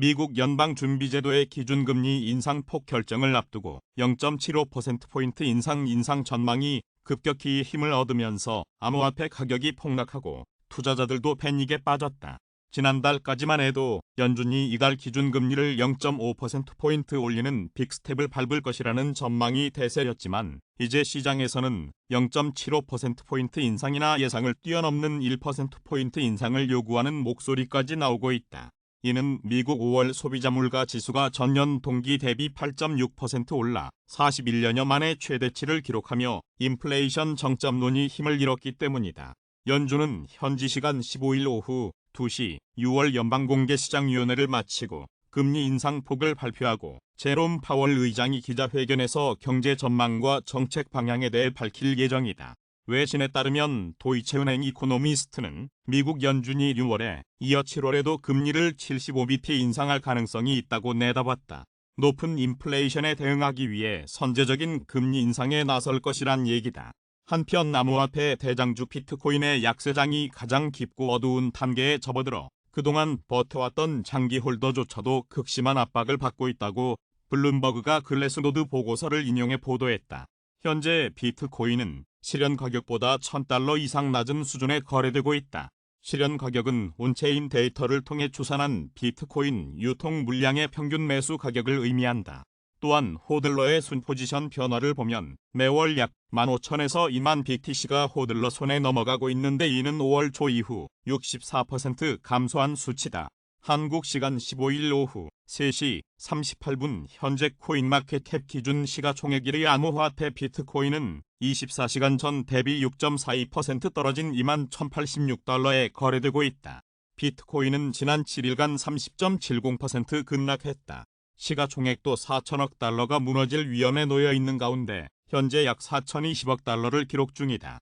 미국 연방준비제도의 기준금리 인상폭 결정을 앞두고 0.75%포인트 인상 인상 전망이 급격히 힘을 얻으면서 암호화폐 가격이 폭락하고 투자자들도 패닉에 빠졌다. 지난달까지만 해도 연준이 이달 기준금리를 0.5%포인트 올리는 빅스텝을 밟을 것이라는 전망이 대세였지만 이제 시장에서는 0.75%포인트 인상이나 예상을 뛰어넘는 1%포인트 인상을 요구하는 목소리까지 나오고 있다. 이는 미국 5월 소비자 물가 지수가 전년 동기 대비 8.6% 올라 41년여 만에 최대치를 기록하며 인플레이션 정점론이 힘을 잃었기 때문이다. 연준은 현지 시간 15일 오후 2시 6월 연방공개시장위원회를 마치고 금리 인상폭을 발표하고 제롬 파월 의장이 기자회견에서 경제 전망과 정책 방향에 대해 밝힐 예정이다. 외신에 따르면 도이체은행 이코노미스트는 미국 연준이 6월에 이어 7월에도 금리를 75bp 인상할 가능성이 있다고 내다봤다. 높은 인플레이션에 대응하기 위해 선제적인 금리 인상에 나설 것이란 얘기다. 한편 나무화폐 대장주 비트코인의 약세장이 가장 깊고 어두운 단계에 접어들어 그동안 버텨왔던 장기 홀더조차도 극심한 압박을 받고 있다고 블룸버그가 글래스노드 보고서를 인용해 보도했다. 현재 비트코인은 실현 가격보다 1000달러 이상 낮은 수준에 거래되고 있다. 실현 가격은 온체인 데이터를 통해 추산한 비트코인 유통 물량의 평균 매수 가격을 의미한다. 또한 호들러의 순 포지션 변화를 보면 매월 약 15,000에서 2만 BTC가 호들러 손에 넘어가고 있는데 이는 5월 초 이후 64% 감소한 수치다. 한국 시간 15일 오후 3시 38분 현재 코인마켓캡 기준 시가총액 1위 암호화폐 비트코인은 24시간 전 대비 6.42% 떨어진 2만 1,086달러에 거래되고 있다. 비트코인은 지난 7일간 30.70% 급락했다. 시가총액도 4천억 달러가 무너질 위험에 놓여 있는 가운데 현재 약 4,020억 달러를 기록 중이다.